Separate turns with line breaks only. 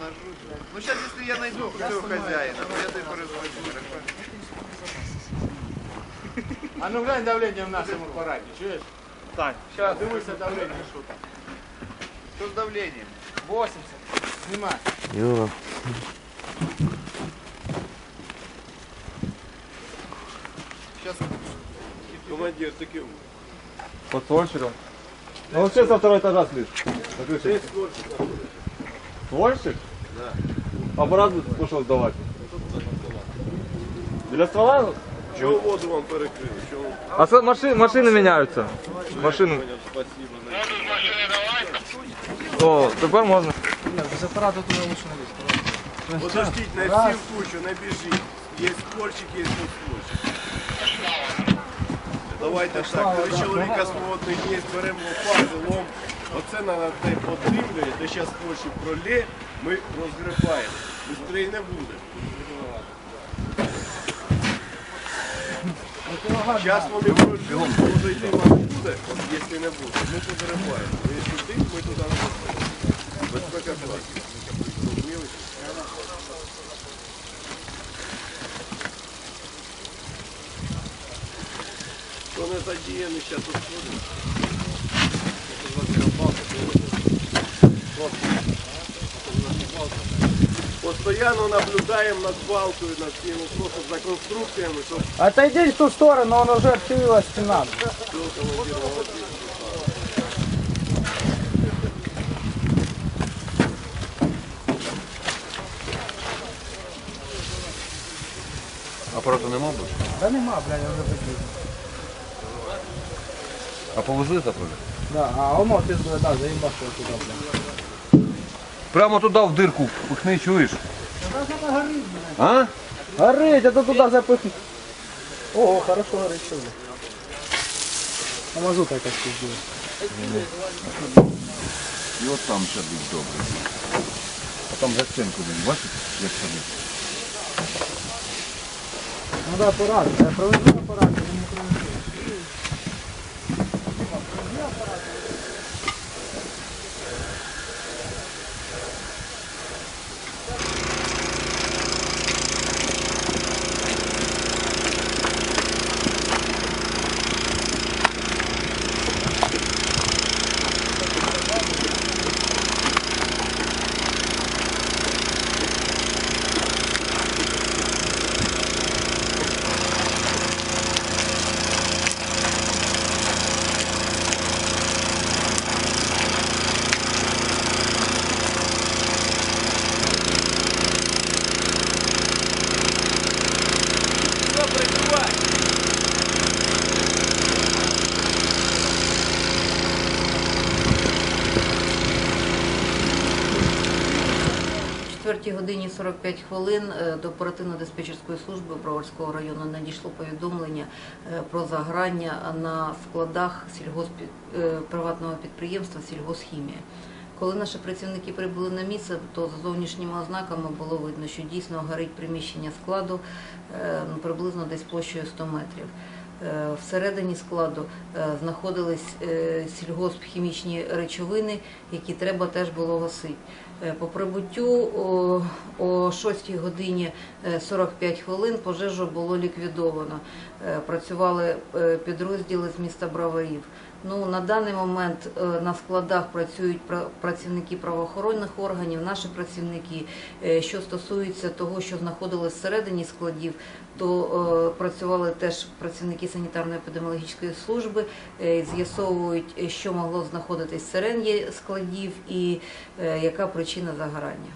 нажрут. Ну сейчас, если я найду своего хозяина, то я тебе перезвоню, хорошо?
А ну глянь давлення в нашому апараті, чуєш?
Так,
Зараз дивися давлення, що там.
Что с давлением?
80.
Знімай.
Юра.
Сейчас
Командир таким.
Под сольщиком. Ну вообще со второго этажа слышь.
Шесть скорчик.
Свольщик? Да. Аппарат пошел сдавать. Для ствола?
Чого воду вам перекрили? Чого?
А с- маши- машины меняются. Машины.
Понял, спасибо.
О, тепер можна.
Подождіть, не всі в кучу, не біжіть. Є скорчик, є скорчик. Давайте так, три чоловіка свободних є, беремо лопати, лом. Оце на те подрівнює, де зараз скорчик пролє, ми розгрібаємо. Быстрее не буде. Зараз вони прольють, може йти вам буде, якщо не буде, ми позагрібаємо. Ну, Якщо ти, ми туди не пустимо. Безпека класна. Зрозуміли? Хто не задіяний, зараз обходимо. Постоянно наблюдаємо над балкою, над всім просто за конструкціями, щоб
Отойди в ту сторону, он уже открылась стена.
Апарату нема б?
Да нема, блядь, уже такие.
А повезли запали?
Да, а он пизду, да, заебашил туда, блядь.
Прямо туди в дирку пихни, чуєш? А?
Горить, это туда запихни. Ого, хорошо горить, что ли. А мазута как пиздец.
І от там садить добре. А там гостинку він, бачите, як садить?
Надо аппарат, я проведу аппарат,
4 годині 45 хвилин е, до оперативно-диспетчерської служби Броварського району надійшло повідомлення е, про заграння на складах сільгоспі... е, приватного підприємства Сільгосхімія. Коли наші працівники прибули на місце, то за зовнішніми ознаками було видно, що дійсно горить приміщення складу ну, приблизно десь площею 100 метрів. Е, Всередині складу е, знаходились е, сільгоспхімічні речовини, які треба теж було гасити. По прибуттю о, о 6 годині е, 45 хвилин пожежу було ліквідовано. Працювали підрозділи з міста Броварів. Ну, на даний момент на складах працюють працівники правоохоронних органів, наші працівники. Що стосується того, що знаходилось всередині складів, то працювали теж працівники санітарно-епідеміологічної служби, е, з'ясовують, е, що могло знаходитись всередині складів і е, яка причина загорання.